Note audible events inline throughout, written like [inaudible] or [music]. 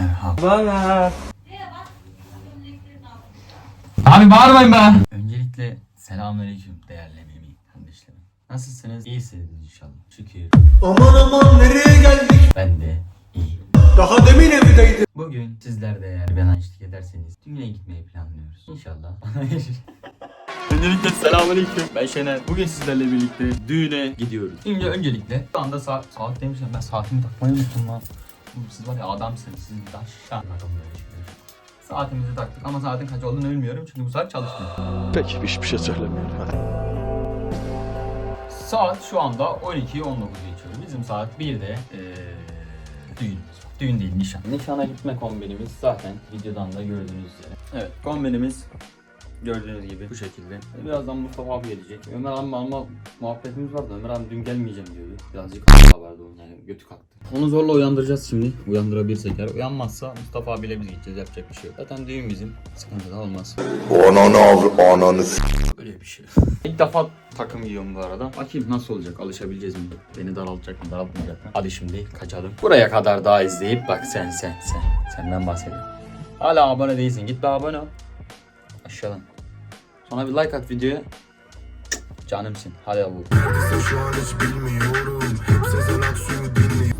Merhaba. Abi bağırmayın be. Öncelikle selamünaleyküm değerli Memi kardeşlerim. Nasılsınız? İyisiniz inşallah. Şükür. Aman aman nereye geldik? Ben de iyiyim. Daha demin evdeydim. Bugün sizler de eğer bana eşlik ederseniz düğüne gitmeyi planlıyoruz. İnşallah. [laughs] Öncelikle selamünaleyküm. Ben Şener. Bugün sizlerle birlikte düğüne gidiyoruz. Şimdi öncelikle şu anda saat saat demişim ben saatimi takmayı unuttum lan. Oğlum Siz var ya adamsınız. Siz böyle şeyler. Saatimizi taktık ama saatin kaç olduğunu bilmiyorum çünkü bu saat çalışmıyor. Peki hiçbir şey söylemiyorum. Saat şu anda 12.19 geçiyor. Bizim saat 1'de ee, düğün. Düğün değil nişan. Nişana gitme kombinimiz zaten videodan da gördüğünüz üzere. Evet kombinimiz gördüğünüz gibi bu şekilde. Birazdan Mustafa abi gelecek. Ömer abi alma muhabbetimiz vardı. Ömer abi dün gelmeyeceğim diyordu. Birazcık haberdi onun yani götü kalktı. Onu zorla uyandıracağız şimdi. Uyandırabilirsek eğer. Uyanmazsa Mustafa abiyle biz gideceğiz. Yapacak bir şey yok. Zaten düğün bizim. Sıkıntı da olmaz. Ananı avr ananı Öyle bir şey. İlk defa takım giyiyorum bu arada. Bakayım nasıl olacak? Alışabileceğiz mi? Beni daraltacak mı? Daraltmayacak mı? Hadi şimdi kaçalım. Buraya kadar daha izleyip bak sen sen sen. Senden bahsediyorum. Hala abone değilsin. Git bir abone ol. Aşağıdan. Sonra bir like at videoya. Canımsın. Hadi abi.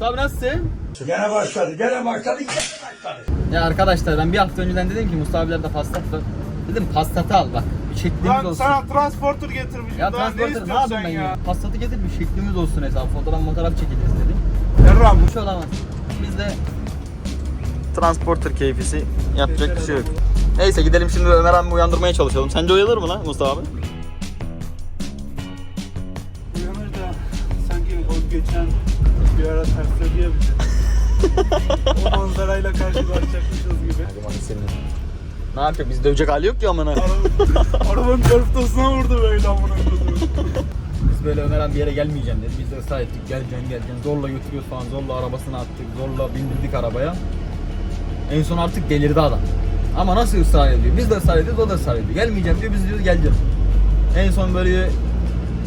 Abi nasılsın? Gene başladı gene başladı. Ya arkadaşlar ben bir hafta önceden dedim ki Mustafa abiler de pastat var. Dedim pastatı al bak. Bir şeklimiz Lan olsun. sana transporter getirmişim. Ya transporter ne yapayım ben ya? ya? Pastatı getir bir şeklimiz olsun hesabı. Fotoğraf fotoğraf çekeceğiz dedim. Erram Bir şey olamaz. Biz de transporter keyfisi yapacak bir şey yok. Neyse gidelim şimdi Ömer abi uyandırmaya çalışalım. Sence uyanır mı lan Mustafa abi? uyanır da sanki o geçen bir ara tersledi ya bizi. [laughs] o manzarayla karşılaşacakmışız gibi. Ne yapacak? Biz dövecek hali yok ki amına. Araba- Arabanın çarpıtasına vurdu böyle amına koyduğum. Biz böyle Ömer abi bir yere gelmeyeceğim dedi. Biz de ısrar ettik. Geleceksin geleceksin. Zorla götürüyoruz falan. Zorla arabasına attık. Zorla bindirdik arabaya. En son artık delirdi adam. Ama nasıl ısrar ediyor? Biz de ısrar ediyoruz, o da ısrar ediyor. Gelmeyeceğim diyor, biz diyoruz geleceğim. En son böyle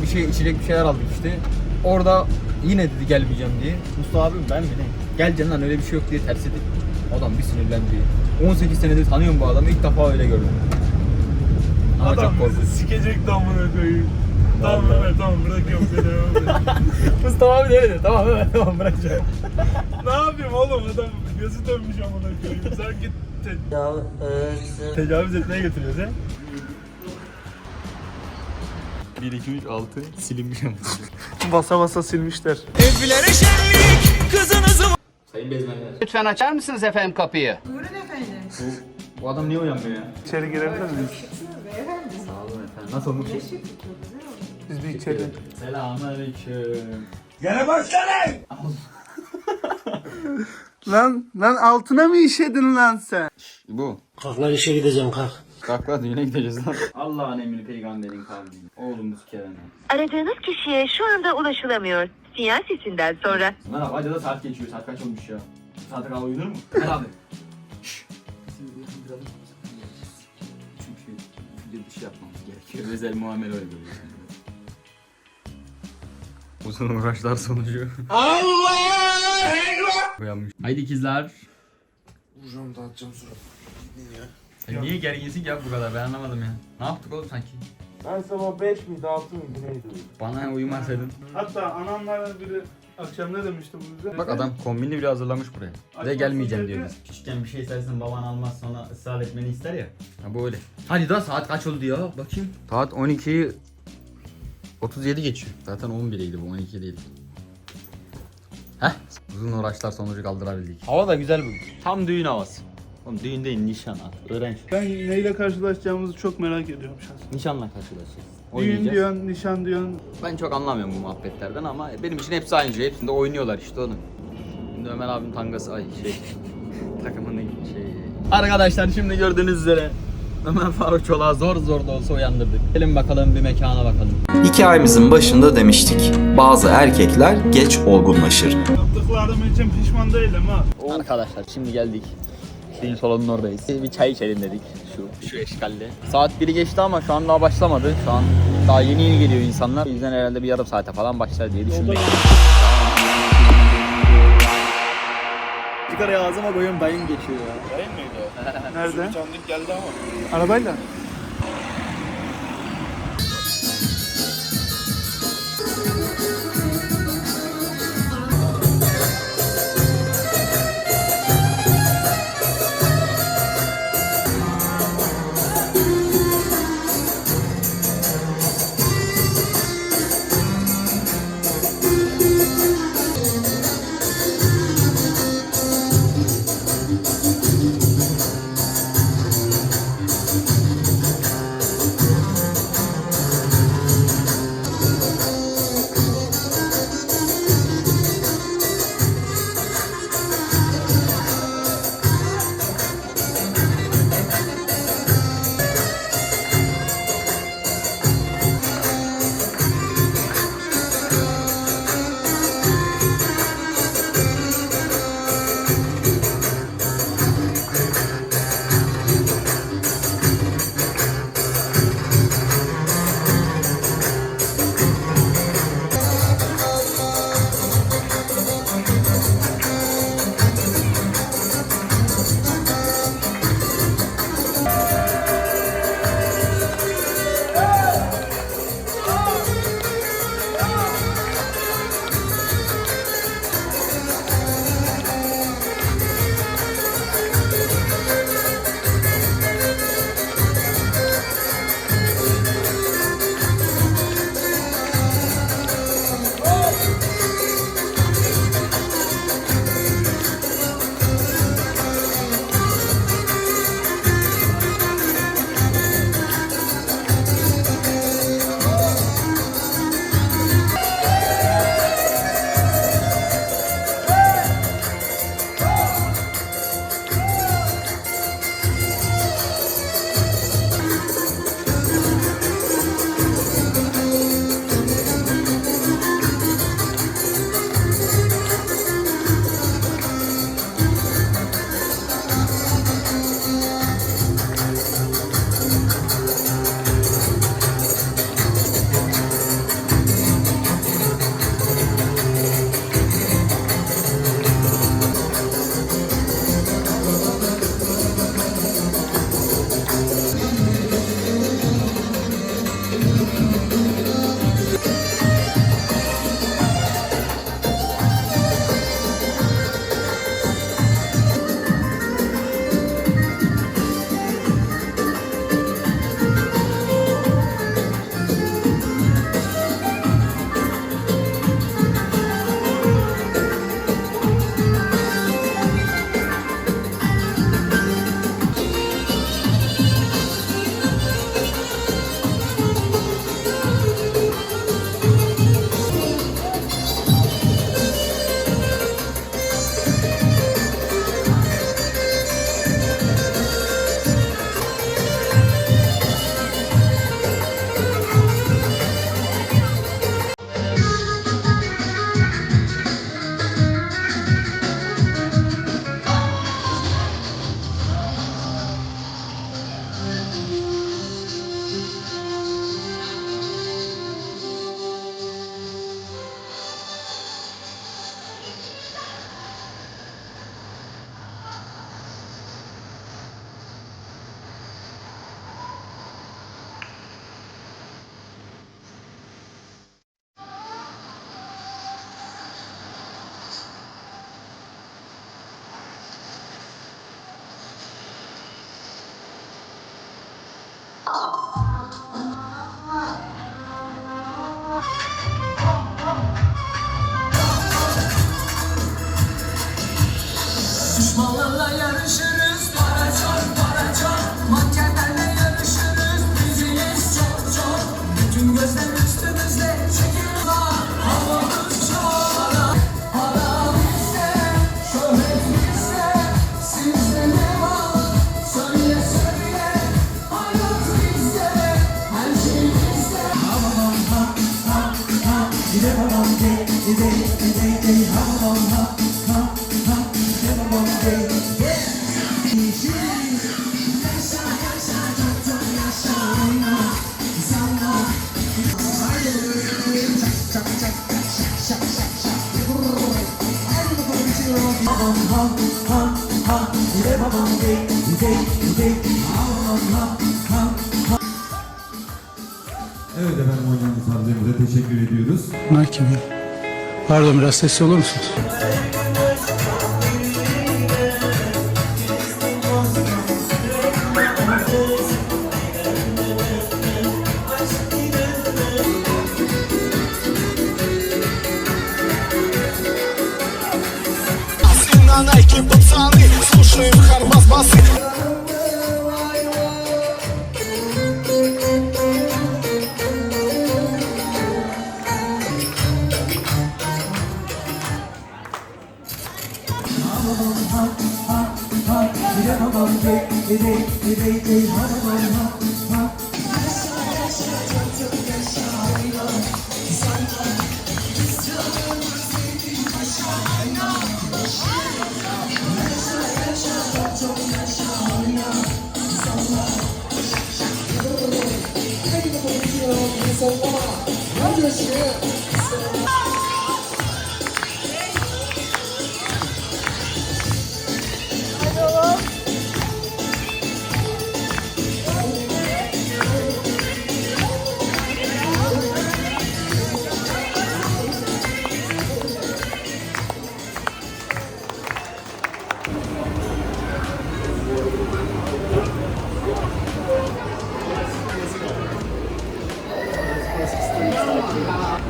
bir şey içecek bir şeyler aldık işte. Orada yine dedi gelmeyeceğim diye. Mustafa abim ben mi ne? Geleceksin lan öyle bir şey yok diye ters edip adam bir sinirlendi. 18 senedir tanıyorum bu adamı ilk defa öyle gördüm. Ama Adam çok korkunç. bizi sikecekti amına koyayım. Tamam. Mehmet tamam bırakıyorum seni. Mustafa [laughs] abi de öyle dedi. Tamam evet tamam bırakacağım. ne yapayım oğlum adam gözü dönmüş amına koyayım. Sen git te- Tecavüz etmeye götürüyoruz he? 1, 2, 3, 6 silinmiş ama. basa basa silmişler. Sayın bezmenler. Lütfen açar mısınız efendim kapıyı? Bu, bu adam niye uyanmıyor ya? İçeri girebilir miyiz? Sağ olun efendim. Nasıl olmuş? Biz bir içeri. Selamünaleyküm. Gene başladı. Lan lan altına mı işedin lan sen? Bu. Kalk lan işe gideceğim kalk. Kalk lan düğüne gideceğiz lan. Allah'ın emri peygamberin kavli. Oğlumuz Kerem. Aradığınız kişiye şu anda ulaşılamıyor. Sinyal sesinden sonra Merhaba hadi da saat geçiyor. Saat kaç olmuş ya? Bu saate kadar uyunur mu? Gel abi. Şşş. Çünkü bir şey yapmamız gerekiyor. Özel muamele oluyor. Uzun uğraşlar sonucu. Allah Uyanmış. Haydi ikizler. Vuracağım dağıtacağım surat. Sen niye gerginsin ya bu kadar ben anlamadım ya. Ne yaptık oğlum sanki? Ben sabah 5 miydi 6 mıydı neydi? Bana uyumasaydın. Hatta anamlardan biri akşam ne demişti bu bize? Bak adam kombini bile hazırlamış buraya. Bir de gelmeyeceğim diyor biz. Küçükken bir şey istersen baban almaz sonra ısrar etmeni ister ya. Ha bu öyle. Hadi daha saat kaç oldu ya bakayım. Saat 12 37 geçiyor. Zaten 11'eydi bu 12 değil. Heh. Uzun uğraşlar sonucu kaldırabildik. Hava da güzel bugün. Tam düğün havası. Oğlum düğün değil nişan at. Öğren. Ben neyle karşılaşacağımızı çok merak ediyorum şahsen. Nişanla karşılaşacağız. Düğün Oynayacağız. diyorsun, nişan diyorsun. Ben çok anlamıyorum bu muhabbetlerden ama benim için hepsi aynı şey. Hepsinde oynuyorlar işte onu. Şimdi Ömer abim tangası ay şey [laughs] takımının şey. Arkadaşlar şimdi gördüğünüz üzere Ömer Faruk Çolak'ı zor zor da olsa uyandırdık. Gelin bakalım bir mekana bakalım. Hikayemizin başında demiştik. Bazı erkekler geç olgunlaşır. Yaptıklarım için pişman değilim ha. Arkadaşlar şimdi geldik. Şeyin salonun oradayız. Bir çay içelim dedik şu şu eşkalle. Saat 1'i geçti ama şu an daha başlamadı. Şu an daha yeni yeni geliyor insanlar. O yüzden herhalde bir yarım saate falan başlar diye düşündük. Politikarayı ağzıma koyuyorum dayın geçiyor ya. Değil miydi o? Nerede? Tanıdık geldi ama. Arabayla. Evet efendim hocam misafirlerimize teşekkür ediyoruz. Bunlar ya? Pardon biraz sessiz olur musunuz? Başını yukarı bas bas Hadi bakalım, hadi bakalım, hadi bakalım, hadi bakalım, hadi bakalım, hadi bakalım, 我饿了，那。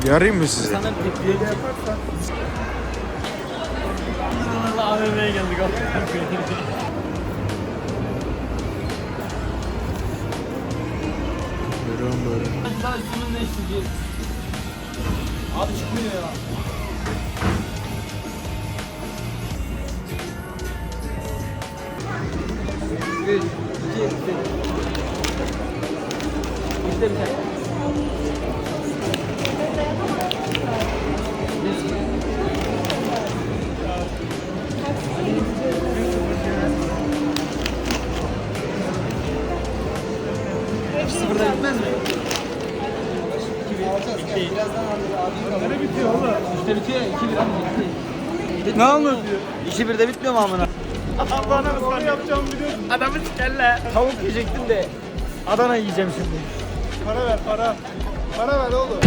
Yarayım mı size? AVM'ye geldik Görüyorum [laughs] böyle. Daha üstümüz değiştireceğiz. Abi çıkmıyor ya. Üç, iki, bir. İşte bir tane. Sıfırda bitmez mi? Ne bitiyor oğlum? İşte bitiyor. 2 bir bitti. Ne anlatıyor? 2 bir de bitmiyor mu amına? Bana soru yapacağım biliyorsun. Adamı sikerle. Tavuk yiyecektim de Adana yiyeceğim şimdi. Para ver para. Para ver oğlum.